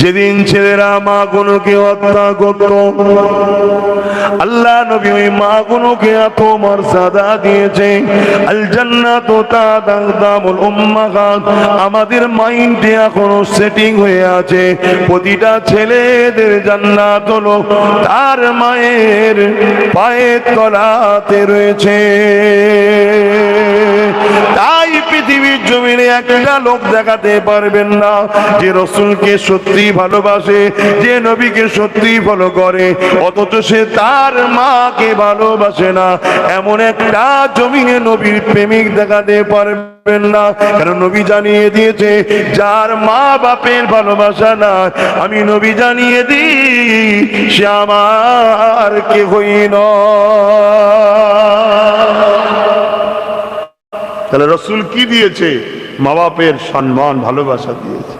যেদিন ছেলেরা মা গুলোকে হত্যা করত, আল্লাহ নবী ওই মা গুলোকে এত মর্যাদা দিয়েছে আল জান্নাত তাদামুল উম্মাহাত আমাদের মাইন্ডে এখনও সেটিং হয়ে আছে, প্রতিটা ছেলেদের জান্নাত হলো তার মায়ের পায়ের তলাতে রয়েছে। তাই জমিনে একটা লোক দেখাতে পারবেন না। যে রসুলকে সত্যি ভালোবাসে, যে নবীকে সত্যি ফলো করে, অথচ সে তার মাকে ভালোবাসে না। এমন একটা জমিনে নবীর প্রেমিক দেখাতে পারবেন না। কারণ নবী জানিয়ে দিয়েছে, যার মা বাপের ভালোবাসা না, আমি নবী জানিয়ে দিই, সে আমার কে হই তাহলে রসুল কি দিয়েছে? মা বাপের সম্মান, ভালোবাসা দিয়েছে।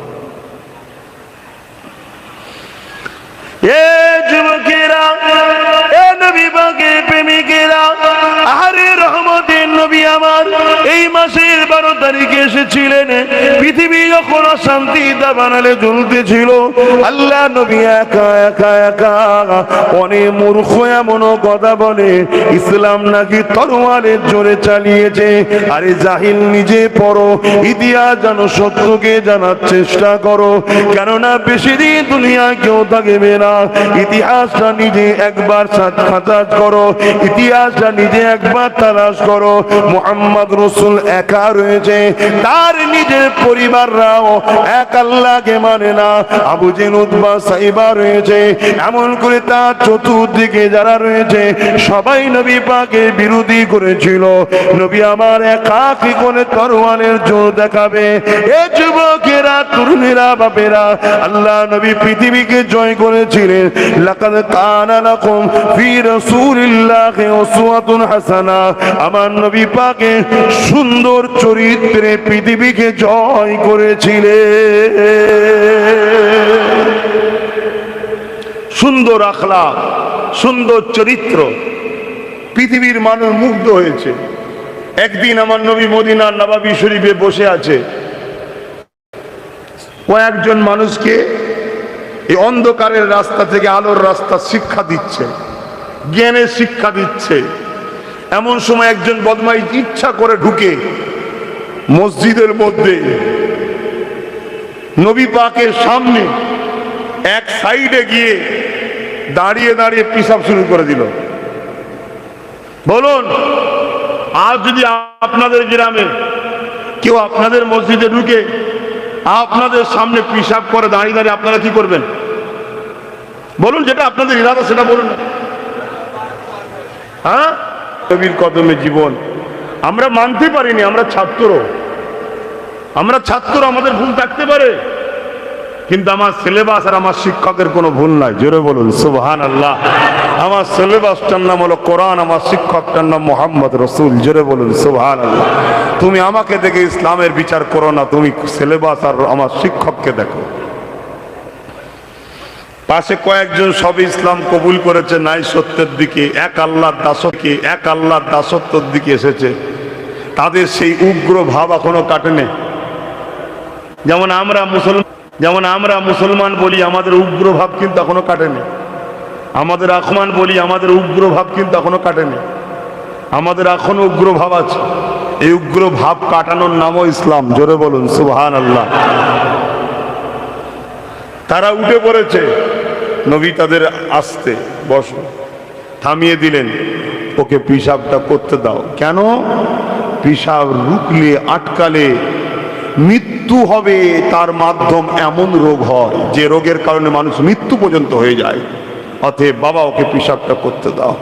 প্রেমিকেরা, আহারে রহমতের নবী আমার, এই মাসের বারো তারিখে এসেছিলেন। পৃথিবী যখন অশান্তি দাবানালে জ্বলতেছিল। আল্লাহ নবী একা একা একা। অনেক মূর্খ এমন কথা বলে, ইসলাম নাকি তরোয়ারের জোরে চালিয়েছে। আরে জাহিল, নিজে পড়ো, ইতিহাস জানো, সত্যকে জানার চেষ্টা করো। কেননা বেশি দিন দুনিয়া কেউ থাকবে না। ইতিহাসটা নিজে একবার খাতাজ করো। ইতিহাসটা নিজে একবার তালাশ করো। মোহাম্মদ রসুল একা রয়েছে। তার নিজের পরিবাররাও এক আল্লাহকে মানে না। আবু জেন উদ্বা সাইবা রয়েছে। এমন করে তার চতুর্দিকে যারা রয়েছে, সবাই নবী পাকে বিরোধী করেছিল। নবী আমার একাকি করে তরোয়ানের জোর দেখাবে। এ যুবকেরা, তরুণীরা, বাপেরা, আল্লাহ নবী পৃথিবীকে জয় করেছিলেন। লাকাদ কানা লাকুম ফি রাসূলিল্লাহি উসওয়াতুন হাসানা। আমার নবী পাকে সুন্দর চরিত্রে পৃথিবীকে জয় করেছিলেন সুন্দর আখলা সুন্দর চরিত্র। পৃথিবীর মানুষ মুগ্ধ হয়েছে। একদিন আমার নবী মদিনার নবাবী শরীফে বসে আছে। ও একজন মানুষকে এই অন্ধকারের রাস্তা থেকে আলোর রাস্তা শিক্ষা দিচ্ছে, জ্ঞানের শিক্ষা দিচ্ছে। এমন সময় একজন বদমাই ইচ্ছা করে ঢুকে মসজিদের মধ্যে, নবী পাকের সামনে এক সাইডে গিয়ে দাঁড়িয়ে দাঁড়িয়ে পিসাব শুরু করে দিল। বলুন, আর যদি আপনাদের গ্রামে কেউ আপনাদের মসজিদে ঢুকে আপনাদের সামনে পিসাব করে দাঁড়িয়ে দাঁড়িয়ে আপনারা কি করবেন? বলুন, যেটা আপনাদের ইরাদা, সেটা বলুন। হ্যাঁ? কবির কদমে জীবন। আমরা মানতে পারিনি, আমরা ছাত্র আমরা ছাত্র আমাদের ভুল থাকতে পারে। কিন্তু আমার সিলেবাস আর আমার শিক্ষকের কোনো ভুল নাই। জোরে বলুন সুবহান আল্লাহ আমার সিলেবাসটার নাম হলো কোরআন, আমার শিক্ষকটার নাম মোহাম্মদ রসুল। জোরে বলুন সুবহান আল্লাহ তুমি আমাকে দেখে ইসলামের বিচার করো না, তুমি সিলেবাস আর আমার শিক্ষককে দেখো। পাশে কয়েকজন সব ইসলাম কবুল করেছে নাই সত্যের দিকে, এক আল্লাহর দাসত্বকে এক আল্লাহর দাসত্বর দিকে এসেছে। তাদের সেই উগ্র ভাব এখনও কাটেনি। যেমন আমরা মুসলমান, যেমন আমরা মুসলমান বলি, আমাদের উগ্র ভাব কিন্তু এখনও কাটেনি। আমাদের আখমান বলি, আমাদের উগ্র ভাব কিন্তু এখনও কাটেনি। আমাদের এখনও উগ্র ভাব আছে। এই উগ্র ভাব কাটানোর নামও ইসলাম। জোরে বলুন সুবহান আল্লাহ তারা উঠে পড়েছে। নবী তাদের আসতে, বসো। থামিয়ে দিলেন, ওকে পিসাবটা করতে দাও। কেন? পিসাব রুকলে আটকালে মৃত্যু হবে, তার মাধ্যম এমন রোগ হয়, যে রোগের কারণে মানুষ মৃত্যু পর্যন্ত হয়ে যায়। অতএব বাবা, ওকে পিসাবটা করতে দাও।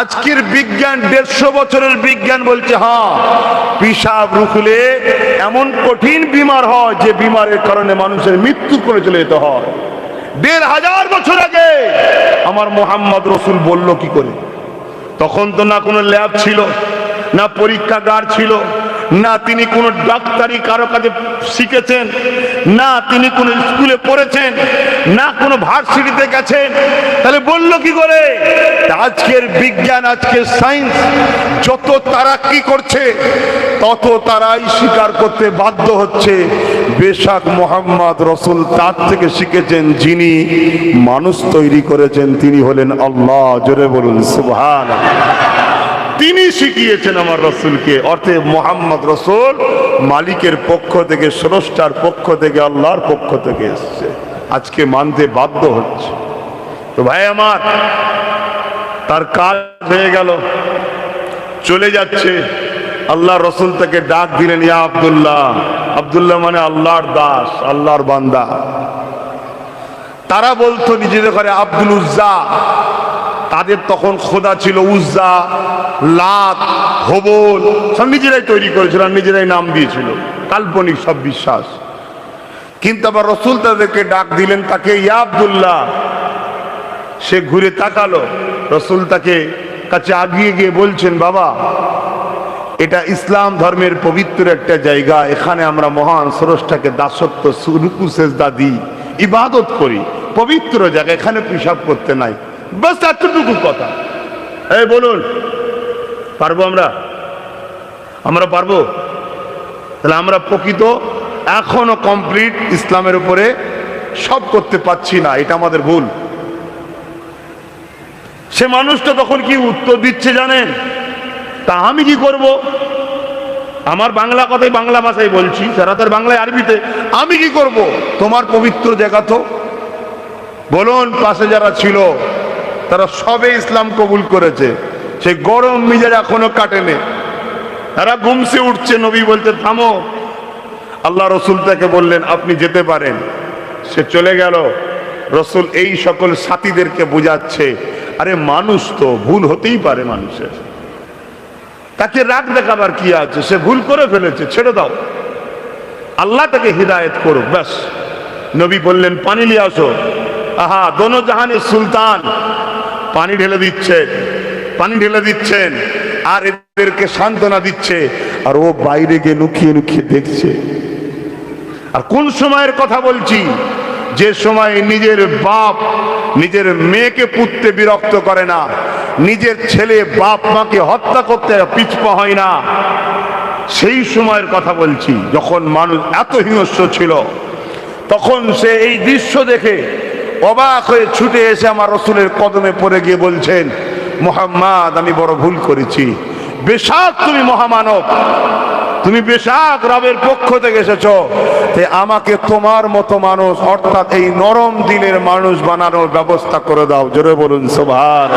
আজকের বিজ্ঞান, দেড়শো বছরের বিজ্ঞান বলছে হ্যাঁ পিসাব রুখলে এমন কঠিন বিমার হয়, যে বিমারের কারণে মানুষের মৃত্যু করে চলে যেতে হয়। দেড় হাজার বছর আগে আমার মোহাম্মদ রসুল বলল কি করে? তখন তো না কোনো ল্যাব ছিল, না পরীক্ষাগার ছিল, না তিনি কোনো ডাক্তারি কারও কাছে শিখেছেন, না তিনি কোনো স্কুলে পড়েছেন, না কোনো ভার্সিটিতে গেছেন। তাহলে বলল কি করে? আজকের বিজ্ঞান, আজকের সায়েন্স, যত তারা কি করছে, তত তারাই স্বীকার করতে বাধ্য হচ্ছে বেশাক মোহাম্মদ রসুল তার থেকে শিখেছেন যিনি মানুষ তৈরি করেছেন, তিনি হলেন আল্লাহ। জোরে বলুন সুবহান তিনি শিখিয়েছেন আমার রসুলকে। অর্থে মোহাম্মদ রসুল মালিকের পক্ষ থেকে, স্রষ্টার পক্ষ থেকে, আল্লাহর পক্ষ থেকে এসছে। আজকে মানতে বাধ্য হচ্ছে। তো ভাই আমার, তার কাজ হয়ে গেল, চলে যাচ্ছে। আল্লাহ রসুল তাকে ডাক দিলেন, ইয়া আব্দুল্লাহ। আব্দুল্লাহ মানে আল্লাহর দাস, আল্লাহর বান্দা। তারা বলতো নিজেদের ঘরে, আব্দুল উজ্জা। তাদের তখন খোদা ছিল উজ্জা, লাত, হবল, সব নিজেরাই তৈরি করেছিল নিজেরাই নাম দিয়েছিল। কাল্পনিক সব বিশ্বাস। কিন্তু আবার রসুল তাদেরকে ডাক দিলেন, তাকে, ইয়া আব্দুল্লাহ। সে ঘুরে তাকালো। রসুল তাকে কাছে আগিয়ে গিয়ে বলছেন, বাবা এটা ইসলাম ধর্মের পবিত্র একটা জায়গা। এখানে আমরা মহান স্রষ্টাকে দাসত্ব, সুরুকু, সেজদা দিই, ইবাদত করি। পবিত্র জায়গা, এখানে পিসাব করতে নাই। বাস এতটুকু কথা। এই বলুন, পারব আমরা? আমরা পারব? তাহলে আমরা প্রকৃত এখনও কমপ্লিট ইসলামের উপরে সব করতে পারছি না, এটা আমাদের ভুল। সে মানুষটা তখন কি উত্তর দিচ্ছে জানেন? তা আমি কি করব? আমার বাংলা কথাই বাংলা ভাষায় বলছি, যারা তার বাংলায় আরবিতে, আমি কি করব? তোমার পবিত্র জায়গা তো বলুন, পাশে যারা ছিল, তারা সবে ইসলাম কবুল করেছে। সে গরম মিজাজ এখনও কাটেনি। তারা গুমসে উঠছে, নবী বলতে থামো। আল্লাহ রসুল তাকে বললেন, আপনি যেতে পারেন। সে চলে গেল। রসুল এই সকল সাথীদেরকে বোঝাচ্ছে। আরে, মানুষ তো, ভুল হতেই পারে মানুষের। তাকে রাগ দেখাবার কি আছে? সে ভুল করে ফেলেছে, ছেড়ে দাও। আল্লাহ তাকে হৃদায়ত করুক, ব্যাস। নবী বললেন, পানি নিয়ে আসো। আহা, দোনো জাহানের সুলতান পানি ঢেলে দিচ্ছে, পানি ঢেলে দিচ্ছেন, আর এদেরকে সান্ত্বনা দিচ্ছে, আর ও বাইরে গিয়ে লুকিয়ে লুকিয়ে দেখছে। আর কোন সময়ের কথা বলছি? যে সময় নিজের বাপ নিজের মেয়েকে পুততে বিরক্ত করে না, নিজের ছেলে বাপ মাকে হত্যা করতে পিছপা হয় না, সেই সময়ের কথা বলছি, যখন মানুষ এত হিংস্র ছিল, তখন সে এই দৃশ্য দেখে অবাক হয়ে ছুটে এসে আমার রসুলের কদমে পড়ে গিয়ে বলছেন, মোহাম্মদ, আমি বড় ভুল করেছি। বেশাক তুমি মহামানব তুমি বেশাক রবের পক্ষ থেকে এসেছ। তে আমাকে তোমার মতো মানুষ, অর্থাৎ এই নরম দিনের মানুষ বানানোর ব্যবস্থা করে দাও। জোরে বলুন সোভার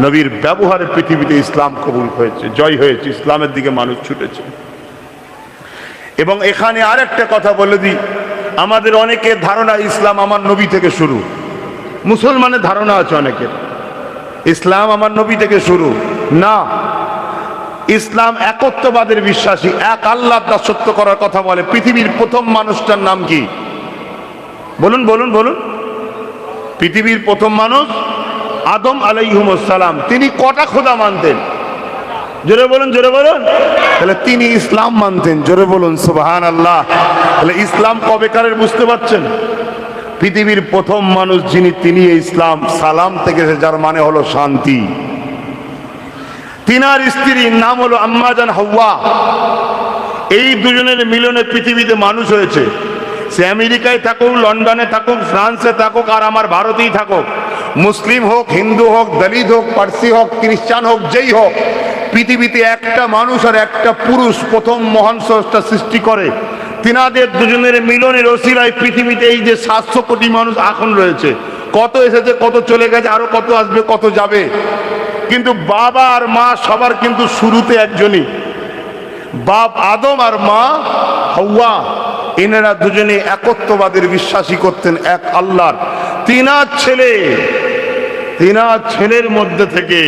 নবীর ব্যবহারে পৃথিবীতে ইসলাম কবুল হয়েছে, জয় হয়েছে, ইসলামের দিকে মানুষ ছুটেছে। এবং এখানে আরেকটা কথা বলে দিই, আমাদের অনেকের ধারণা ইসলাম আমার নবী থেকে শুরু। মুসলমানের ধারণা আছে অনেকের। ইসলাম আমার নবী থেকে শুরু। না ইসলাম একত্ববাদের বিশ্বাসী, এক আল্লাহ দাসত্ব করার কথা বলে। পৃথিবীর প্রথম মানুষটার নাম কি? বলুন বলুন বলুন। পৃথিবীর প্রথম মানুষ আদম আলাইহুমসালাম তিনি কটা খোদা মানতেন? জোরে বলুন জোরে বলুন। তাহলে তিনি ইসলাম মানতেন, জোরে বলুন সুবাহান আল্লাহ তাহলে ইসলাম কবে কবেকারের বুঝতে পারছেন? পৃথিবীর প্রথম মানুষ যিনি, তিনি ইসলাম সালাম থেকে যার মানে হলো শান্তি। তিনার স্ত্রীর নাম হলো আম্মাজান হাওয়া। এই দুজনের মিলনে পৃথিবীতে মানুষ হয়েছে। সে আমেরিকায় থাকুক, লন্ডনে থাকুক, ফ্রান্সে থাকুক, আর আমার ভারতেই থাকুক। মুসলিম হোক, হিন্দু হোক, দলিত হোক, পার্সি হোক, খ্রিস্টান হোক, যেই হোক, পৃথিবীতে একটা মানুষ আর একটা পুরুষ প্রথম মহান স্রষ্টা সৃষ্টি করে। তিনাদের দুজনের মিলনের ওসিলায় পৃথিবীতে এই যে সাতশো কোটি মানুষ এখন রয়েছে, কত এসেছে, কত চলে গেছে, আরও কত আসবে, কত যাবে? কিন্তু বাবা আর মা সবার কিন্তু শুরুতে একজনই। বাপ আদম আর মা হাওয়া, এনারা দুজনে একত্ববাদের বিশ্বাসী করতেন এক আল্লাহর। তিনার ছেলে, তিনার ছেলের মধ্যে থেকে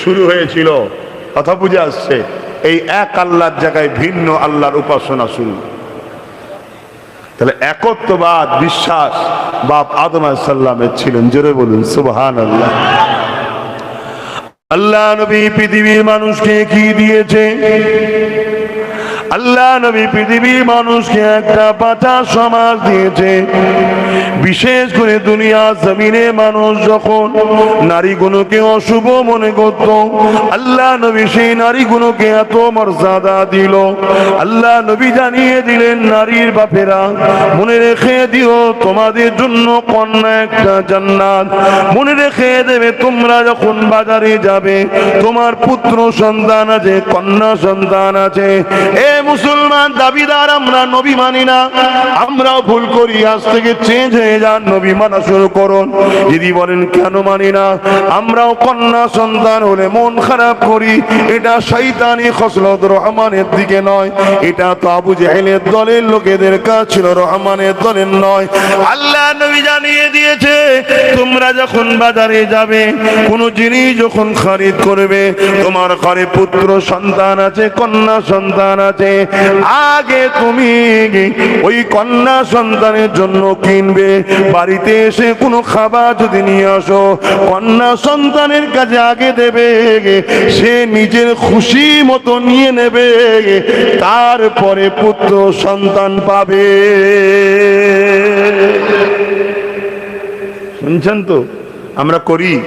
শুরু হয়েছিল। কথা বুঝে আসছে, এই এক আল্লাহর জায়গায় ভিন্ন আল্লাহর উপাসনা শুরু। তাহলে একত্ববাদ, বিশ্বাস বাপ আদম সাল্লামের ছিলেন। জোরে বলুন সুবহান আল্লাহ আল্লাহ নবী পৃথিবীর মানুষকে কি দিয়েছে? আল্লাহ নবী পৃথিবীর মানুষকে একটা পাতা সমাজ দিয়েছে। বিশেষ করে দুনিয়া জমিনে মানুষ যখন নারীগুলোকে অশুভ মনে করত, আল্লাহ নবী সেই নারীগুলোকে এত মর্যাদা দিল। আল্লাহ নবী জানিয়ে দিলেন, নারীর বাপেরা, মনে রেখে দিও, তোমাদের জন্য কন্যা একটা জান্নাত। মনে রেখে দেবে, তোমরা যখন বাজারে যাবে, তোমার পুত্র সন্তান আছে, কন্যা সন্তান আছে। এ মুসলমান দাবিদার, আমরা নবী মানি না। আমরাও ভুল করি, আজ থেকে চেঞ্জ হয়ে যান, নবী মানা শুরু করুন। যদি বলেন কেন মানি না, আমরাও কন্যা সন্তান হলে মন খারাপ করি। এটা শৈতানি খসলত রহমানের দিকে নয়। এটা তো আবু জাহেলের দলের লোকেদের কাজ ছিল, রহমানের দলের নয়। আল্লাহ নবী জানিয়ে দিয়েছে, তোমরা যখন বাজারে যাবে, কোন জিনিস যখন খরিদ করবে, তোমার ঘরে পুত্র সন্তান আছে, কন্যা সন্তান আছে আগে তুমি ওই কন্যা সন্তানের জন্য কিনবে। বাড়িতে এসে কোনো খাবার যদি নিয়ে আসো, কন্যা সন্তানের কাছে আগে দেবে। সে নিজের খুশি মতো নিয়ে নেবে। তারপরে পুত্র সন্তান পাবে। শুনছেন তো? আমরা করি।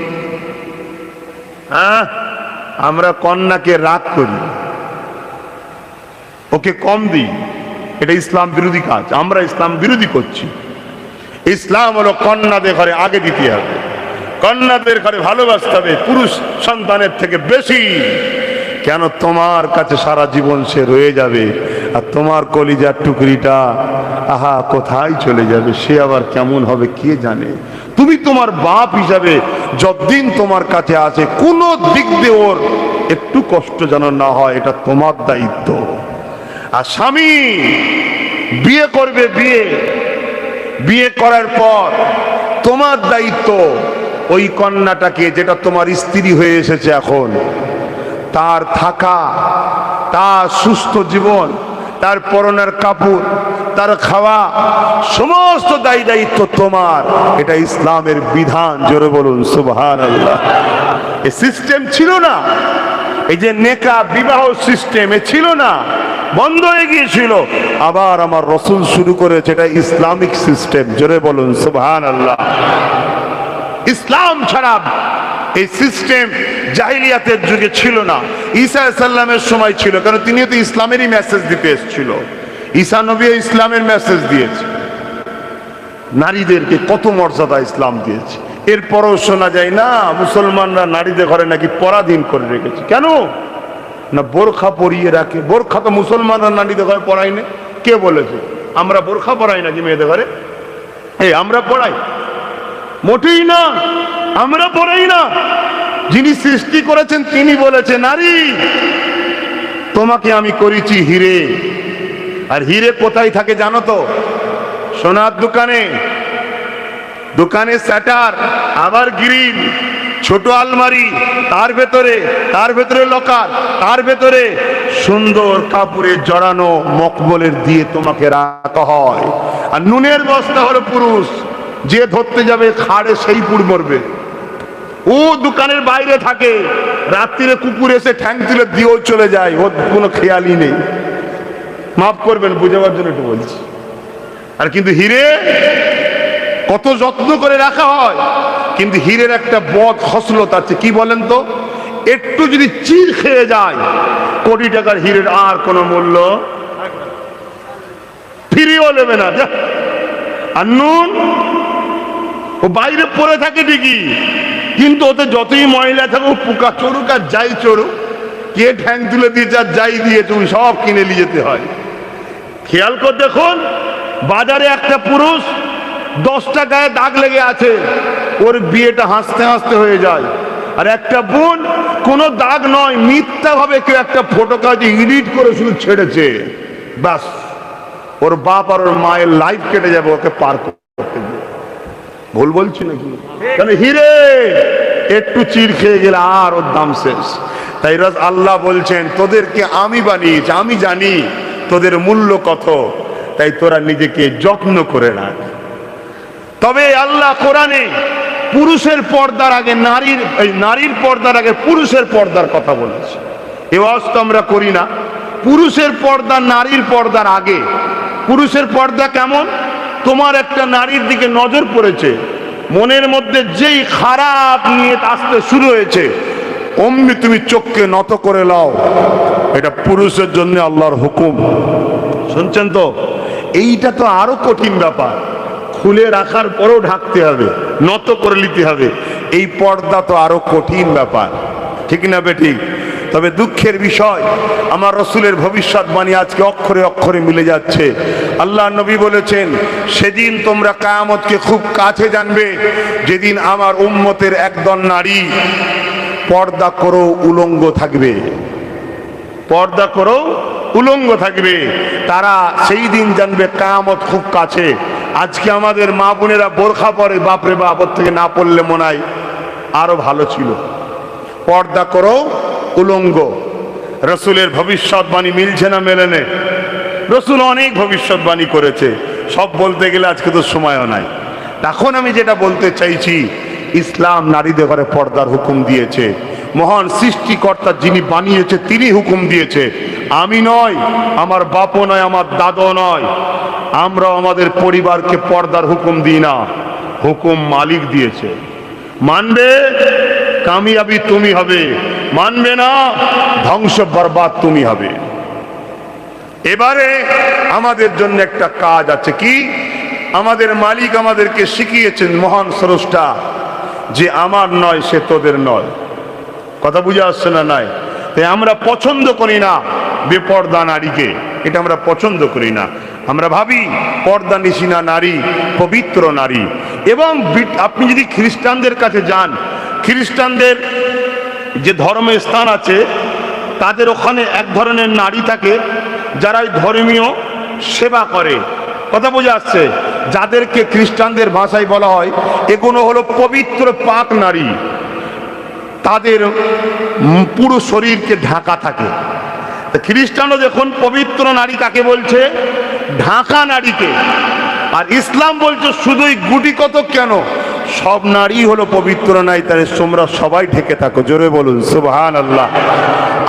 হ্যাঁ? আমরা কন্যাকে রাগ করি। ওকে কম দিই। এটা ইসলাম বিরোধী কাজ, আমরা ইসলাম বিরোধী করছি। ইসলাম হলো কন্যাদের ঘরে আগে দিতে হবে। কন্যাদের ঘরে ভালোবাসতে হবে, পুরুষ সন্তানের থেকে বেশি। কেন তোমার কাছে সারা জীবন সে রয়ে যাবে? আর তোমার কলিজার টুকরিটা, আহা, কোথায় চলে যাবে? সে আবার কেমন হবে, কে জানে? তুমি তোমার বাপ হিসাবে যতদিন তোমার কাছে আছে, কোনো দিক দিয়ে ওর একটু কষ্ট যেন না হয়, এটা তোমার দায়িত্ব। আর স্বামী বিয়ে করবে বিয়ে বিয়ে করার পর তোমার দায়িত্ব ওই কন্যাটাকে, যেটা তোমার স্ত্রী হয়ে এসেছে এখন, তার থাকা, তার সুস্থ জীবন, তার পরনের কাপড়, তার খাওয়া, সমস্ত দায়ী দায়িত্ব তোমার। এটা ইসলামের বিধান, জোরে বলুন সুবহান আল্লাহ এ সিস্টেম ছিল না। এই যে নেকা বিবাহ সিস্টেম এ ছিল না। বন্ধ হয়ে গিয়েছিল। আবার আমার রসুল শুরু করেছে, এটা ইসলামিক সিস্টেম। জোরে বলুন সুবহান আল্লাহ ইসলাম ছাড়া এই সিস্টেম জাহিলিয়াতের যুগে ছিল না। ঈসা সাল্লামের সময় ছিল, কারণ তিনি তো ইসলামেরই মেসেজ দিতে এসেছিল। ঈসা নবী ইসলামের মেসেজ দিয়েছে। নারীদেরকে কত মর্যাদা ইসলাম দিয়েছে। এরপরও শোনা যায়, না, মুসলমানরা নারীদের ঘরে নাকি পরাধীন করে রেখেছে। কেন? না বোরখা পরিয়ে রাখে। বোরখা তো মুসলমানরা নারীদের ঘরে পড়ায় না। কে বলেছে? আমরা বোরখা পড়াই নাকি মেয়েদের ঘরে? এই, আমরা পড়াই। মোটেই না। আমরা পড়াই না। যিনি সৃষ্টি করেছেন, তিনি বলেছে, নারী, তোমাকে আমি করেছি হিরে। আর হিরে কোথায় থাকে জানো তো? সোনার দোকানে। দোকানে স্যাটার, আবার গ্রিল। ছোট আলমারি, তার ভেতরে তার ভেতরে লকার, তার ভেতরে সুন্দর কাপড়ে জড়ানো মকবলের দিয়ে তোমাকে রাখা হয়। আর নুনের বস্তা হলো পুরুষ, যে ধরতে যাবে খাড়ে সেই পুর মরবে। ও দোকানের বাইরে থাকে, রাত্রিরে কুকুর এসে ঠ্যাং তুলে দিয়েও চলে যায়, ওর কোনো খেয়ালই নেই। মাফ করবেন, বুঝাবার জন্য একটু বলছি। আর কিন্তু হিরে, কত যত্ন করে রাখা হয়। কিন্তু হীরের একটা বদ খসলত আছে, কি বলেন তো? একটু যদি চির খেয়ে যায়, কোটি টাকার হীরের আর কোনো মূল্য ফিরিও নেবে না। আর নুন? ও বাইরে পড়ে থাকে ঠিকই, কিন্তু ওতে যতই ময়লা থাকুক, পোকা চড়ুক আর যাই চড়ুক, কে ঠ্যাং তুলে দিয়েছে আর যাই দিয়ে তুমি সব কিনে নিয়ে যেতে হয়। খেয়াল করে দেখুন, বাজারে একটা পুরুষ দশটা গায়ে দাগ লেগে আছে, ওর বিয়েটা হাসতে হাসতে হয়ে যায়। আর একটা বোন, কোনো দাগ নয় মিথ্যা ভাবে কেউ একটা ফটো কাজে এডিট করে শুধু ছেড়েছে। ব্যাস, ওর বাপ আর ওর মায়ের লাইফ কেটে যাবে, ওকে পার করতে ভুল বলছি নাকি? কেন হিরে, একটু চির খেয়ে গেলে আর ওর দাম শেষ। তাই রাজ আল্লাহ বলছেন, তোদেরকে আমি বানিয়েছি, আমি জানি তোদের মূল্য কত, তাই তোরা নিজেকে যত্ন করে রাখ। তবে আল্লাহ কোরআনে পুরুষের পর্দার আগে নারীর, এই নারীর পর্দার আগে পুরুষের পর্দার কথা বলেছে। এ তো আমরা করি না। পুরুষের পর্দা নারীর পর্দার আগে। পুরুষের পর্দা কেমন? তোমার একটা নারীর দিকে নজর পড়েছে। মনের মধ্যে যেই খারাপ নিয়ে আসতে শুরু হয়েছে, অমনি তুমি চোখকে নত করে লাও। এটা পুরুষের জন্য আল্লাহর হুকুম। শুনছেন তো? এইটা তো আরও কঠিন ব্যাপার। খুলে রাখার পরেও ঢাকতে হবে, নত করে নিতে হবে। এই পর্দা তো আরও কঠিন ব্যাপার, ঠিক না বে ঠিক তবে দুঃখের বিষয়, আমার রসুলের ভবিষ্যৎবাণী আজকে অক্ষরে অক্ষরে মিলে যাচ্ছে। আল্লাহ নবী বলেছেন, সেদিন তোমরা কায়ামতকে খুব কাছে জানবে, যেদিন আমার উম্মতের একদল নারী পর্দা করো উলঙ্গ থাকবে। পর্দা করো উলঙ্গ থাকবে, তারা সেই দিন জানবে কায়ামত খুব কাছে। আজকে আমাদের মা বোনেরা বোরখা পরে, বাপরে বাপ, ওর থেকে না পড়লে মনে হয় আরও ভালো ছিল। পর্দা করো, উলঙ্গ। রসুলের ভবিষ্যৎবাণী মিলছে না মেলেনে রসুল অনেক ভবিষ্যৎবাণী করেছে। সব বলতে গেলে আজকে তো সময়ও নাই। এখন আমি যেটা বলতে চাইছি, ইসলাম নারীদের ঘরে পর্দার হুকুম দিয়েছে। মহান সৃষ্টিকর্তা যিনি বানিয়েছে তিনি হুকুম দিয়েছে। আমি নয় আমার বাপও নয়, আমার দাদও নয়। আমরা আমাদের পরিবারকে পর্দার হুকুম দিই না, হুকুম মালিক দিয়েছে। মানবে? কামিয়াবি তুমি হবে। মানবে না? ধ্বংস বরবাদ তুমি হবে। এবারে আমাদের জন্য একটা কাজ আছে কি? আমাদের মালিক আমাদেরকে শিখিয়েছেন মহান স্রষ্টা, যে আমার নয়, সে তোদের নয়। কথা বুঝে আসছে না নাই? তাই আমরা পছন্দ করি না বেপর্দা নারীকে। এটা আমরা পছন্দ করি না। আমরা ভাবি, পর্দা নিশিনা নারী, পবিত্র নারী। এবং আপনি যদি খ্রিস্টানদের কাছে যান, খ্রিস্টানদের যে ধর্মের স্থান আছে, তাদের ওখানে এক ধরনের নারী থাকে যারা ধর্মীয় সেবা করে। কথা বোঝা আসছে? যাদেরকে খ্রিস্টানদের ভাষায় বলা হয়, এগুলো হলো পবিত্র পাক নারী। তাদের পুরো শরীরকে ঢাকা থাকে। খ্রিস্টানও দেখুন পবিত্র নারী কাকে বলছে? ঢাকা নারীকে। আর ইসলাম বলছে শুধুই গুটি কত কেন? সব নারী হলো পবিত্র নাই, তাহলে তোমরা সবাই ঢেকে থাকো। জোরে বলুন সুবহান আল্লাহ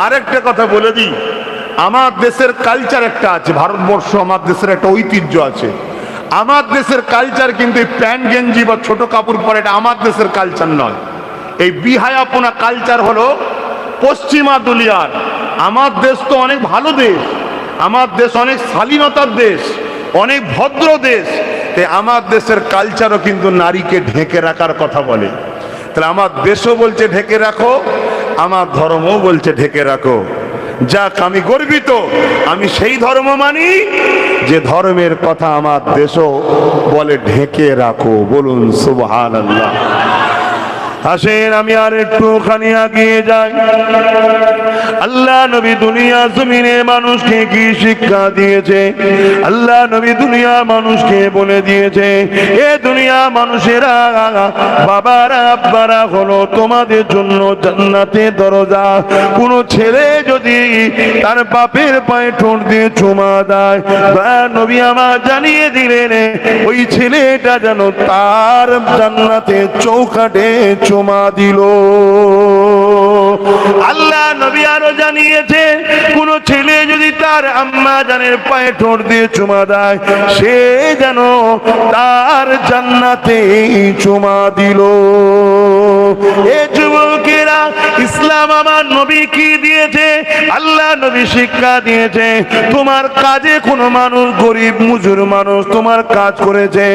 আরেকটা কথা বলে দিই, আমার দেশের কালচার একটা আছে, ভারতবর্ষ আমার দেশের একটা ঐতিহ্য আছে। আমার দেশের কালচার কিন্তু প্যান্ট গেঞ্জি বা ছোট কাপড় পরে এটা আমার দেশের কালচার নয়। এই বিহায়াপনা কালচার হলো পশ্চিমা দুলিয়ার। আমার দেশ তো অনেক ভালো দেশ, আমার দেশ অনেক শালীনতার দেশ, অনেক ভদ্র দেশ। তাই আমার দেশের কালচারও কিন্তু নারীকে ঢেকে রাখার কথা বলে। তাহলে আমার দেশও বলছে ঢেকে রাখো, আমার ধর্মও বলছে ঢেকে রাখো। যাক, আমি গর্বিত, আমি সেই ধর্ম মানি যে ধর্মের কথা আমার দেশও বলে ঢেকে রাখো। বলুন সুবহান আল্লাহ আসেন আমি আর একটুখানি আগিয়ে যাই। আল্লাহ নবী দুনিয়া জমিনে মানুষকে কি শিক্ষা দিয়েছে? আল্লাহ নবী দুনিয়া মানুষকে বলে দিয়েছে, এ দুনিয়া মানুষেরা, বাবারা, আব্বারা হলো তোমাদের জন্য জান্নাতে দরজা। কোন ছেলে যদি তার বাপের পায়ে ঠোঁট দিয়ে চুমা দেয় নবী আমার জানিয়ে দিলেন, ওই ছেলেটা যেন তার জান্নাতে চৌকাটে চুমা দিল। আল্লাহ নবী আরও জানিয়েছে কোন ছেলে যদি তার আম্মা জানের পায়ে ঠোঁট দিয়ে চুমা দেয়, সে যেন তার জান্নাতে চুমা দিল। এ যুবকেরা, ইসলাম আমার নবী কি দিয়েছে? আল্লাহ নবী শিক্ষা দিয়েছে, তোমার কাজে কোনো মানুষ গরিব, মুজুর মানুষ তোমার কাজ করেছে,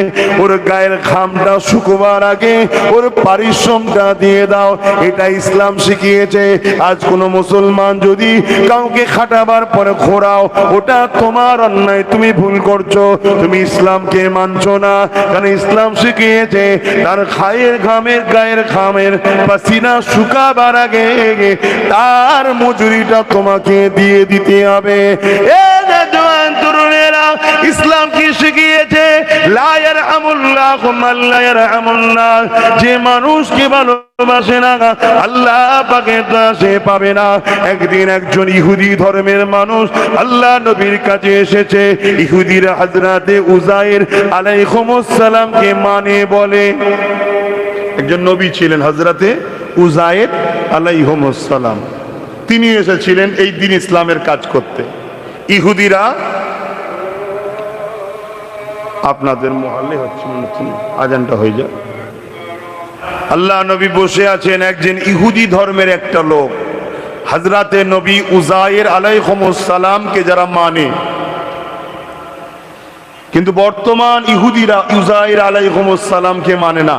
ওর গায়ের খামটা শুকোবার আগে ওর পারিশ্রমটা দিয়ে দাও, এটা ইসলাম শিখিয়েছে। আজ কোনো মুসলমান যদি কাউকে খাটাবার পরে খোরাও ওটা তোমার অন্যায়, তুমি ভুল করছ, তুমি ইসলামকে মানছো না, কারণ ইসলাম শিখিয়েছে, তার খায়ের ঘামের গায়ের ঘামের পাসিনা শুকাবার আগে, তার মজুরিটা তোমাকে দিয়ে দিতে হবে। এ ইসলাম কি শিখিয়েছে? লায়ার আমুল্লাহ মাল্লায়ার আমুল্লাহ যে মানুষ উজাইর আলাইকুমুসসালামকে মানে বলে, একজন নবী ছিলেন হজরতে উজায়েদ আলাইহমসালাম তিনি এসেছিলেন এই দিন ইসলামের কাজ করতে। ইহুদিরা আপনাদের মহালে হচ্ছে মনে হচ্ছে না। আজানটা হয়ে যায় আল্লাহ নবী বসে আছেন একজন ইহুদি ধর্মের একটা লোক। হজরতে নবী উজায়ের আলাইহমসালামকে যারা মানে। কিন্তু বর্তমান ইহুদিরা উজায়ের আলাইহমসালামকে মানে না।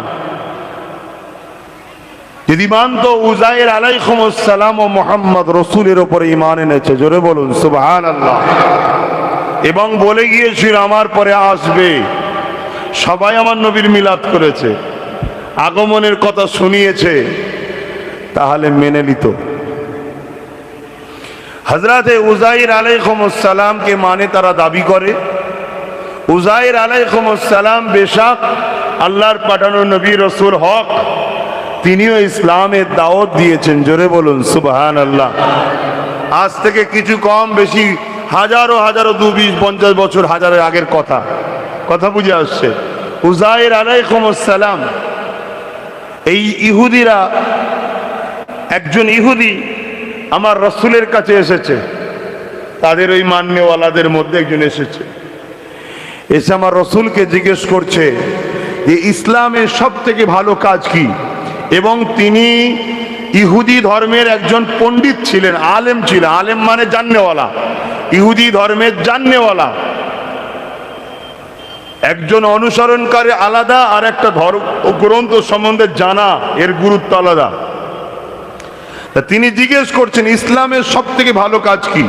যদি মানত উজায়ের আলাইহমসালাম ও মোহাম্মদ রসুলের ওপরে ইমান এনেছে, জোরে বলুন সুবহান আল্লাহ এবং বলে গিয়েছিল, আমার পরে আসবে। সবাই আমার নবীর মিলাদ করেছে, আগমনের কথা শুনিয়েছে, তাহলে মেনে নিত। হজরতে উজাইর আলাইকুমসালামকে মানে তারা দাবি করে উজাইর আলাইকুমসালাম বেশাক আল্লাহর পাঠানো নবী রসুল হক, তিনিও ইসলামের দাওয়াত দিয়েছেন। জোরে বলুন সুবহান আল্লাহ আজ থেকে কিছু কম বেশি হাজারো হাজারো দু বিশ পঞ্চাশ বছর হাজারের আগের কথা। কথা বুঝে আসছে। উজাইর আলাইকুমসালাম এই ইহুদিরা, একজন ইহুদি আমার রসুলের কাছে এসেছে। তাদের ওই মান্যওয়ালাদের মধ্যে একজন এসেছে। এসে আমার রসুলকে জিজ্ঞেস করছে যে, ইসলামের সব থেকে ভালো কাজ কি? এবং তিনি ইহুদি ধর্মের একজন পণ্ডিত ছিলেন, আলেম ছিলেন। আলেম মানে জাননেওয়ালা। ইহুদি ধর্মের জাননেওয়ালা। একজন অনুসরণকারী আলাদা আর একটা ধর্ম গ্রন্থ সম্বন্ধে জানা, এর গুরুত্ব আলাদা। তিনি জিজ্ঞেস করছেন, ইসলামের সব থেকে ভালো কাজ কি?